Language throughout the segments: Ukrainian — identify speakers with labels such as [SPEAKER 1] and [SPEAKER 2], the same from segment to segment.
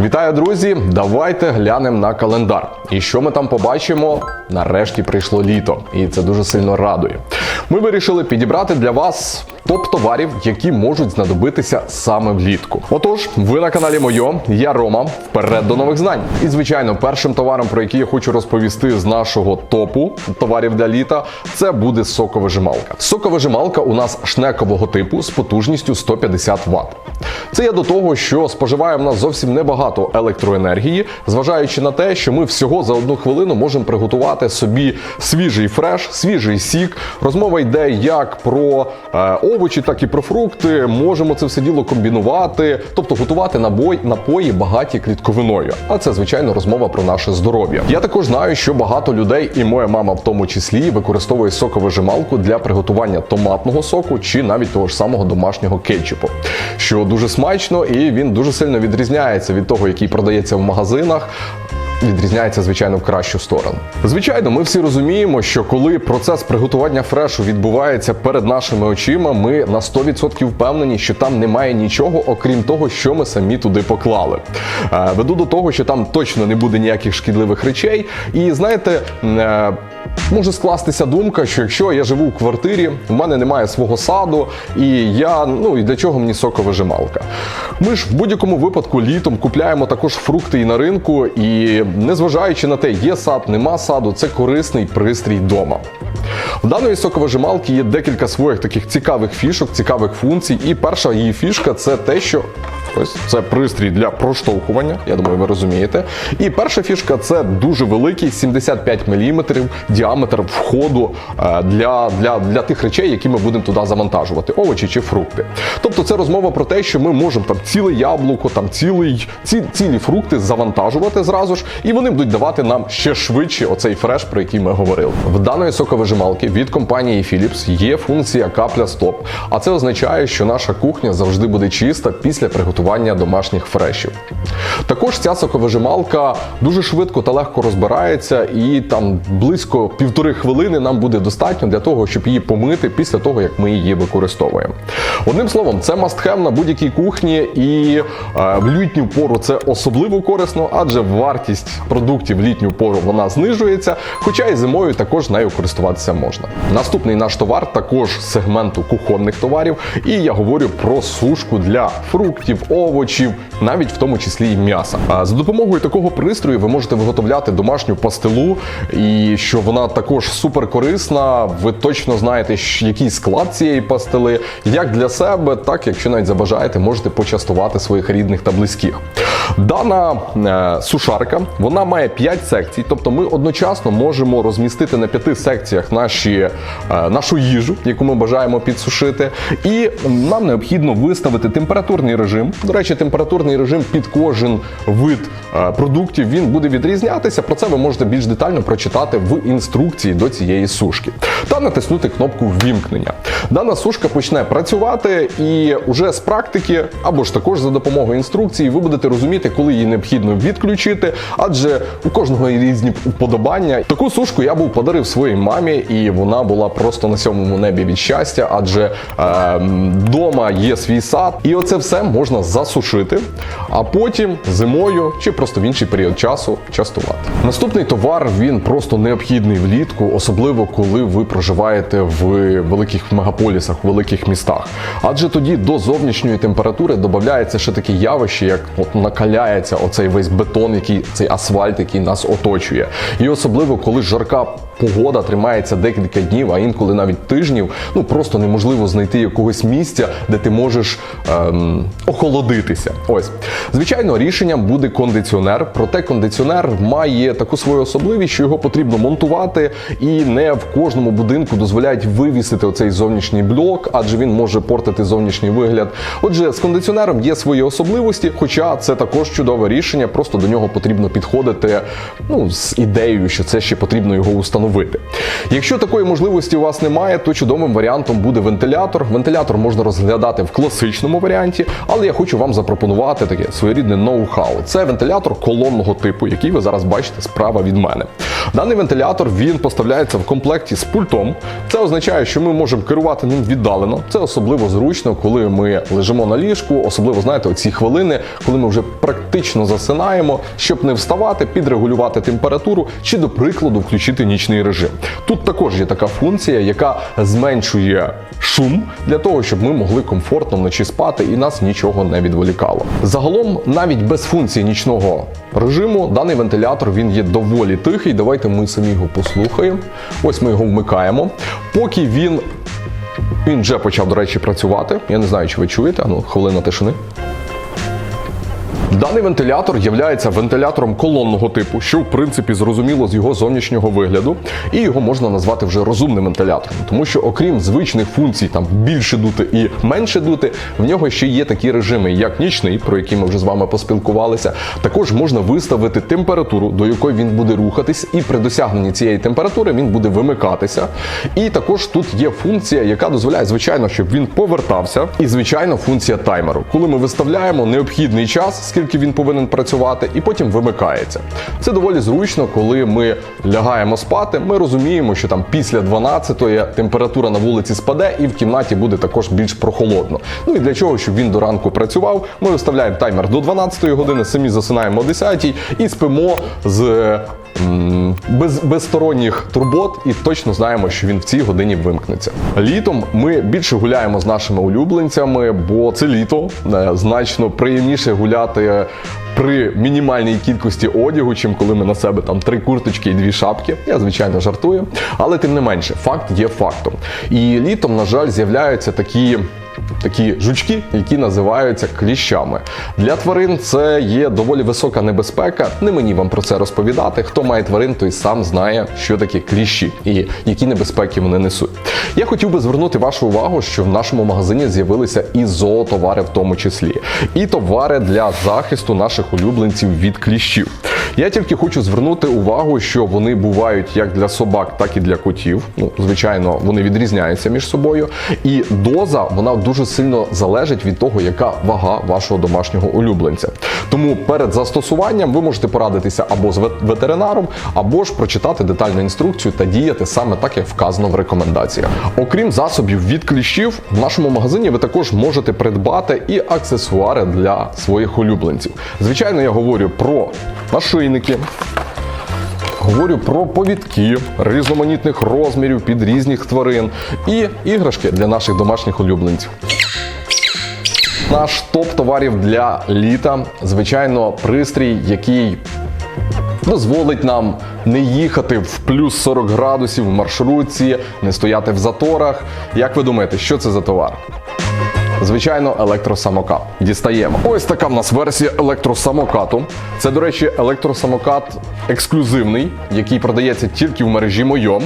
[SPEAKER 1] Вітаю, друзі! Давайте глянемо на календар. І що ми там побачимо? Нарешті прийшло літо, і це дуже сильно радує. Ми вирішили підібрати для вас топ товарів, які можуть знадобитися саме влітку. Отож, ви на каналі Мойо, я Рома. Вперед до нових знань. І звичайно, першим товаром, про який я хочу розповісти з нашого топу товарів для літа, це буде соковижималка. Соковижималка у нас шнекового типу з потужністю 150 Вт. Це я до того, що споживає в нас зовсім небагато електроенергії, зважаючи на те, що ми всього за одну хвилину можемо приготувати собі свіжий фреш, свіжий сік. Розмова йде як про е, овочі, так і про фрукти. Можемо це все діло комбінувати, тобто готувати набой, напої багаті клітковиною. А це звичайно розмова про наше здоров'я. Я також знаю, що багато людей, і моя мама в тому числі, використовує соковижималку для приготування томатного соку чи навіть того ж самого домашнього кетчупу, що дуже смачно і він дуже сильно відрізняється від того, який продається в магазинах. Відрізняється, звичайно, в кращу сторону. Звичайно, ми всі розуміємо, що коли процес приготування фрешу відбувається перед нашими очима, ми на 100% впевнені, що там немає нічого, окрім того, що ми самі туди поклали. Е, Веду до того, що там точно не буде ніяких шкідливих речей. І знаєте. Може скластися думка, що якщо я живу в квартирі, в мене немає свого саду, і я ну і для чого мені соковижималка? Ми ж в будь-якому випадку літом купляємо також фрукти і на ринку, і незважаючи на те, є сад, нема саду, це корисний пристрій вдома. В даної соковижималки є декілька своїх таких цікавих фішок, цікавих функцій. І перша її фішка це те, що ось це пристрій для проштовхування. Я думаю, ви розумієте. І перша фішка це дуже великий 75 мм діаметр входу е, для, для, для тих речей, які ми будемо туди завантажувати, овочі чи фрукти. Тобто це розмова про те, що ми можемо там ціле яблуко, там цілий, ці, цілі фрукти завантажувати зразу ж, і вони будуть давати нам ще швидше оцей фреш, про який ми говорили. В даної соковижималки від компанії Philips є функція капля стоп. А це означає, що наша кухня завжди буде чиста після приготування домашніх фрешів. Також ця соковижималка дуже швидко та легко розбирається, і там близько півтори хвилини нам буде достатньо для того, щоб її помити після того, як ми її використовуємо. Одним словом, це мастхем на будь-якій кухні, і е, в літню пору це особливо корисно, адже вартість продуктів літню пору вона знижується, хоча і зимою також нею користуватися можна. Наступний наш товар також сегменту кухонних товарів, і я говорю про сушку для фруктів, овочів, навіть в тому числі і м'яса. За допомогою такого пристрою ви можете виготовляти домашню пастилу, і що вона також супер корисна. Ви точно знаєте, який склад цієї пастили, як для себе, так якщо навіть забажаєте, можете почастувати своїх рідних та близьких. Дана е, сушарка вона має 5 секцій, тобто ми одночасно можемо розмістити на 5 секціях наші, е, нашу їжу, яку ми бажаємо підсушити. І нам необхідно виставити температурний режим. До речі, температурний режим під кожен вид е, продуктів він буде відрізнятися. Про це ви можете більш детально прочитати в інструкції до цієї сушки та натиснути кнопку ввімкнення. Дана сушка почне працювати, і уже з практики, або ж також за допомогою інструкції, ви будете розуміти, коли її необхідно відключити, адже у кожного є різні вподобання. Таку сушку я був подарив своїй мамі, і вона була просто на сьомому небі від щастя, адже вдома є свій сад, і оце все можна засушити, а потім зимою чи просто в інший період часу частувати. Наступний товар він просто необхідний влітку, особливо коли ви проживаєте в великих мегаполісах, в великих містах. Адже тоді до зовнішньої температури додається ще таке явище, як от накаляється оцей весь бетон, який цей асфальт, який нас оточує. І особливо коли жарка погода тримається декілька днів, а інколи навіть тижнів, ну просто неможливо знайти якогось місця, де ти можеш ем, охолодитися. Ось, звичайно, рішенням буде кондиціонер. Проте кондиціонер має таку свою особливість, що його потрібно монтувати, і не в кожному будинку дозволяють вивісити оцей зовнішній блок, адже він може портити зовнішній вигляд. Отже, з кондиціонером є свої особливості, хоча це також чудове рішення. Просто до нього потрібно підходити ну, з ідеєю, що це ще потрібно його установити. Якщо такої можливості у вас немає, то чудовим варіантом буде вентилятор. Вентилятор можна розглядати в класичному варіанті, але я хочу вам запропонувати таке своєрідне ноу-хау. Це вентилятор колонного типу, який ви зараз бачите справа від мене. Даний вентилятор він поставляється в комплекті з пультом. Це означає, що ми можемо керувати ним віддалено. Це особливо зручно, коли ми лежимо на ліжку, особливо знаєте, оці хвилини, коли ми вже практично засинаємо, щоб не вставати, підрегулювати температуру чи, до прикладу, включити нічний режим. Тут також є така функція, яка зменшує шум для того, щоб ми могли комфортно вночі спати і нас нічого не відволікало. Загалом, навіть без функції нічного режиму, даний вентилятор він є доволі тихий. Давайте ми самі його послухаємо. Ось ми його вмикаємо. Поки він. Він вже почав, до речі, працювати. Я не знаю, чи ви чуєте. Ну, хвилина тишини. Даний вентилятор є вентилятором колонного типу, що в принципі зрозуміло з його зовнішнього вигляду, і його можна назвати вже розумним вентилятором, тому що окрім звичних функцій, там більше дути і менше дути, в нього ще є такі режими, як нічний, про які ми вже з вами поспілкувалися. Також можна виставити температуру, до якої він буде рухатись, і при досягненні цієї температури він буде вимикатися. І також тут є функція, яка дозволяє, звичайно, щоб він повертався. І звичайно, функція таймеру, коли ми виставляємо необхідний час, скільки він повинен працювати, і потім вимикається. Це доволі зручно, коли ми лягаємо спати. Ми розуміємо, що там після 12-ї температура на вулиці спаде, і в кімнаті буде також більш прохолодно. Ну і для чого, щоб він до ранку працював, ми виставляємо таймер до 12-ї години, самі засинаємо о 10-й і спимо з. Без, без турбот і точно знаємо, що він в цій годині вимкнеться. Літом ми більше гуляємо з нашими улюбленцями, бо це літо е, значно приємніше гуляти при мінімальній кількості одягу, чим коли ми на себе там три курточки і дві шапки. Я звичайно жартую, але тим не менше, факт є фактом. І літом, на жаль, з'являються такі. Такі жучки, які називаються кліщами. Для тварин це є доволі висока небезпека. Не мені вам про це розповідати. Хто має тварин, той сам знає, що таке кліщі і які небезпеки вони несуть. Я хотів би звернути вашу увагу, що в нашому магазині з'явилися і зоотовари, в тому числі, і товари для захисту наших улюбленців від кліщів. Я тільки хочу звернути увагу, що вони бувають як для собак, так і для котів. Ну, звичайно, вони відрізняються між собою. І доза вона дуже сильно залежить від того, яка вага вашого домашнього улюбленця. Тому перед застосуванням ви можете порадитися або з вет- ветеринаром, або ж прочитати детальну інструкцію та діяти саме так, як вказано в рекомендаціях. Окрім засобів від кліщів, в нашому магазині ви також можете придбати і аксесуари для своїх улюбленців. Звичайно, я говорю про нашийники. Говорю про повідки різноманітних розмірів під різних тварин і іграшки для наших домашніх улюбленців. Наш топ товарів для літа, звичайно, пристрій, який дозволить нам не їхати в плюс 40 градусів в маршрутці, не стояти в заторах. Як ви думаєте, що це за товар? Звичайно, електросамокат. Дістаємо. Ось така в нас версія електросамокату. Це, до речі, електросамокат ексклюзивний, який продається тільки в мережі Мойом.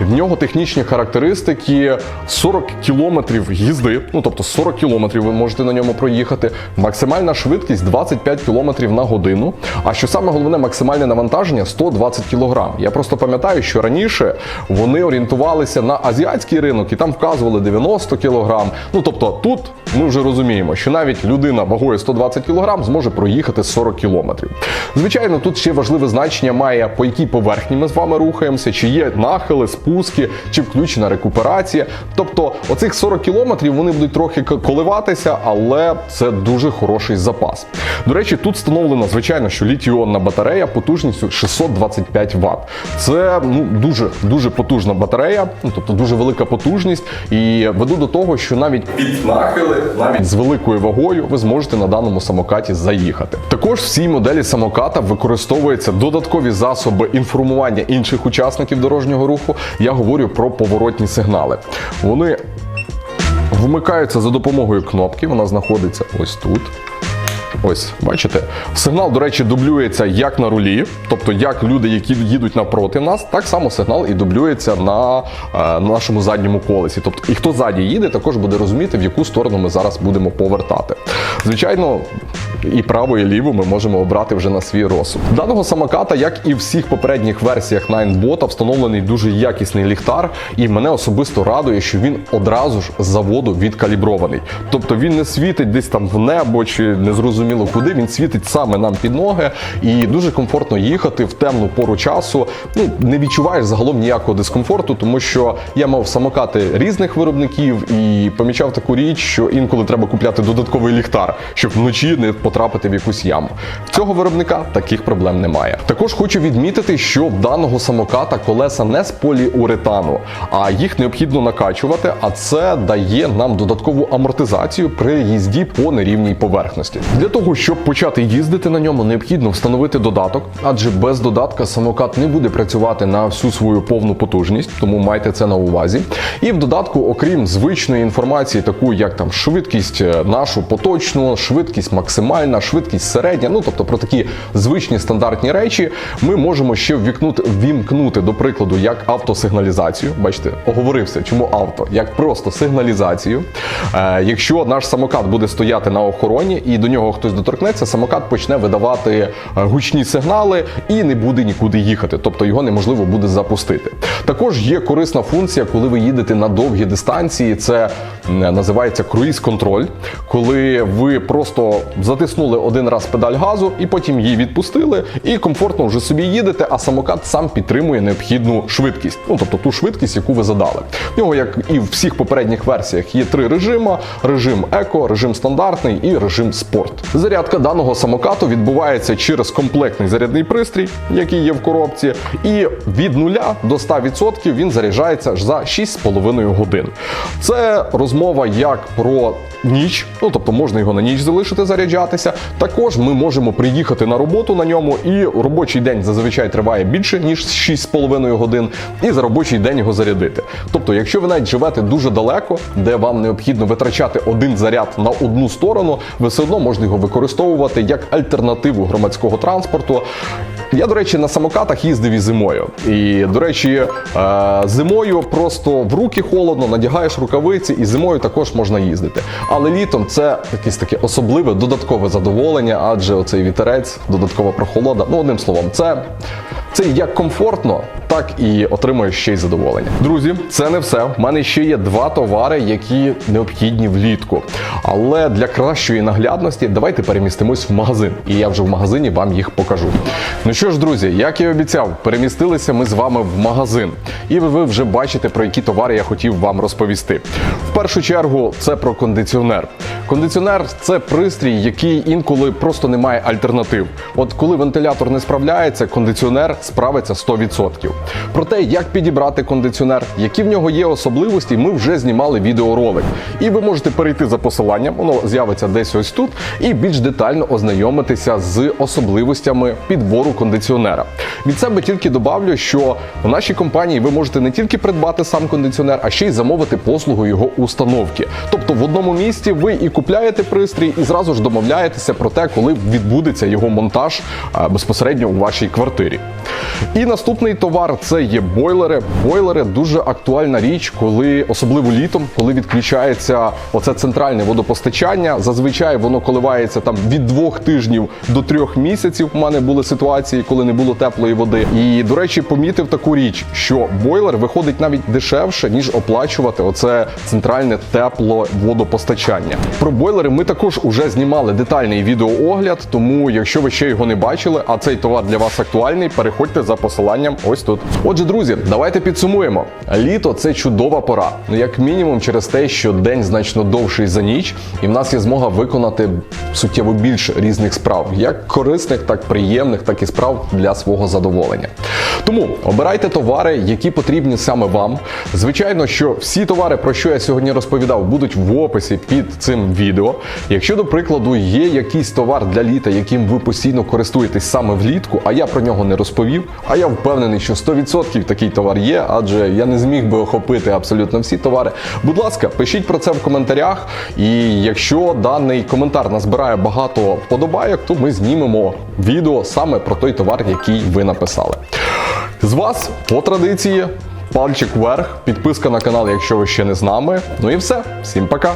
[SPEAKER 1] В нього технічні характеристики 40 кілометрів їзди, ну тобто 40 кілометрів ви можете на ньому проїхати. Максимальна швидкість 25 кілометрів на годину. А що саме головне, максимальне навантаження 120 кілограм. Я просто пам'ятаю, що раніше вони орієнтувалися на азіатський ринок і там вказували 90 кілограм. Ну тобто тут ми вже розуміємо, що навіть людина вагою 120 кг зможе проїхати 40 кілометрів. Звичайно, тут ще важливе значення має, по якій поверхні ми з вами рухаємося, чи є нахили, спуски, чи включена рекуперація. Тобто, оцих 40 кілометрів вони будуть трохи коливатися, але це дуже хороший запас. До речі, тут встановлено, звичайно, що літіонна батарея потужністю 625 Вт. Це ну дуже дуже потужна батарея, ну тобто дуже велика потужність. І веду до того, що навіть під нахили, навіть з великою вагою, ви зможете на даному самокаті заїхати. Також в цій моделі самоката використовуються додаткові засоби інформування інших учасників дорожнього руху. Я говорю про поворотні сигнали. Вони вмикаються за допомогою кнопки. Вона знаходиться ось тут. Ось, бачите, сигнал, до речі, дублюється як на рулі, тобто як люди, які їдуть навпроти нас, так само сигнал і дублюється на е, нашому задньому колесі. Тобто, і хто ззаді їде, також буде розуміти, в яку сторону ми зараз будемо повертати. Звичайно, і право, і ліво ми можемо обрати вже на свій розсуд. Даного самоката, як і всіх попередніх версіях Ninebot, встановлений дуже якісний ліхтар, і мене особисто радує, що він одразу ж з заводу відкалібрований. Тобто він не світить десь там в небо чи незрозуміло куди. Він світить саме нам під ноги, і дуже комфортно їхати в темну пору часу. Ну не відчуваєш загалом ніякого дискомфорту, тому що я мав самокати різних виробників і помічав таку річ, що інколи треба купляти додатковий ліхтар, щоб вночі не потрапити в якусь яму. Цього виробника таких проблем немає. Також хочу відмітити, що в даного самоката колеса не з поліуретану, а їх необхідно накачувати, а це дає нам додаткову амортизацію при їзді по нерівній поверхності. Для того, щоб почати їздити на ньому, необхідно встановити додаток, адже без додатка самокат не буде працювати на всю свою повну потужність, тому майте це на увазі. І в додатку, окрім звичної інформації, таку як там швидкість е, нашу поточну, швидкість максимальна, швидкість середня, ну тобто про такі звичні стандартні речі, ми можемо ще ввікнути, ввімкнути, до прикладу, як автосигналізацію. Бачите, оговорився, чому авто, як просто сигналізацію. Е, якщо наш самокат буде стояти на охороні і до нього хтось доторкнеться, самокат почне видавати е, гучні сигнали і не буде нікуди їхати, тобто його неможливо буде запустити. Також є корисна функція, коли ви їдете на довгі дистанції. Це називається круїз-контроль, коли ви просто затиснули один раз педаль газу і потім її відпустили, і комфортно вже собі їдете, а самокат сам підтримує необхідну швидкість. Ну тобто ту швидкість, яку ви задали. В нього, як і в всіх попередніх версіях, є три режими: режим еко, режим стандартний і режим спорт. Зарядка даного самокату відбувається через комплектний зарядний пристрій, який є в коробці, і від 0 до 100% він заряджається за 6,5 годин. Це розмова як про ніч, ну тобто можна його на ніч залишити заряджатися. Також ми можемо приїхати на роботу на ньому, і робочий день зазвичай триває більше ніж 6,5 годин, і за робочий день його зарядити. Тобто, якщо ви навіть живете дуже далеко, де вам необхідно витрачати один заряд на одну сторону, ви все одно можна його використовувати як альтернативу громадського транспорту. Я, до речі, на самокатах їздив і зимою. І, до речі, е, зимою просто в руки холодно, надягаєш рукавиці, і зимою також можна їздити. Але літом це якесь таке особливе додаткове задоволення, адже оцей вітерець, додаткова прохолода. Ну, одним словом, це, це як комфортно, так і отримуєш ще й задоволення. Друзі, це не все. У мене ще є два товари, які необхідні влітку. Але для кращої наглядності давайте перемістимось в магазин. І я вже в магазині вам їх покажу. Ну що ж, друзі, як і обіцяв, перемістилися ми з вами в магазин. І ви вже бачите, про які товари я хотів вам розповісти. В першу чергу, це про кондиціонер. Кондиціонер це пристрій, який інколи просто не має альтернатив. От коли вентилятор не справляється, кондиціонер справиться 100%. Про те, як підібрати кондиціонер, які в нього є особливості, ми вже знімали відеоролик. І ви можете перейти за посиланням, воно з'явиться десь ось тут, і більш детально ознайомитися з особливостями підбору кондиціонера. Від себе тільки добавлю, що в нашій компанії ви можете не тільки придбати сам кондиціонер, а ще й замовити послугу його установки. Тобто в одному місці ви і купляєте пристрій, і зразу ж домовляєтеся про те, коли відбудеться його монтаж безпосередньо у вашій квартирі. І наступний товар це є бойлери. Бойлери дуже актуальна річ, коли особливо літом, коли відключається оце центральне водопостачання. Зазвичай воно коливається там від двох тижнів до трьох місяців. У мене були ситуації, коли не було теплої води. І до речі, помітив таку річ, що бойлер виходить навіть дешевше ніж оплачувати оце центральне тепло водопостачання. Про бойлери ми також уже знімали детальний відеоогляд. Тому, якщо ви ще його не бачили, а цей товар для вас актуальний, переходьте за посиланням ось тут. Отже, друзі, давайте підсумуємо. Літо це чудова пора. Ну як мінімум, через те, що день значно довший за ніч, і в нас є змога виконати суттєво більше різних справ, як корисних, так приємних, так і справ для свого задоволення. Тому обирайте товари, які потрібні саме вам. Звичайно, що всі товари, про що я сьогодні розповідав, будуть в описі під цим відео. Якщо, до прикладу, є якийсь товар для літа, яким ви постійно користуєтесь саме влітку, а я про нього не розповів, а я впевнений, що 100% такий товар є, адже я не зміг би охопити абсолютно всі товари. Будь ласка, пишіть про це в коментарях. І якщо даний коментар назбирає багато вподобайок, то ми знімемо відео саме про той товар, який ви написали. З вас по традиції. Пальчик вверх, підписка на канал, якщо ви ще не з нами. Ну і все. Всім пока.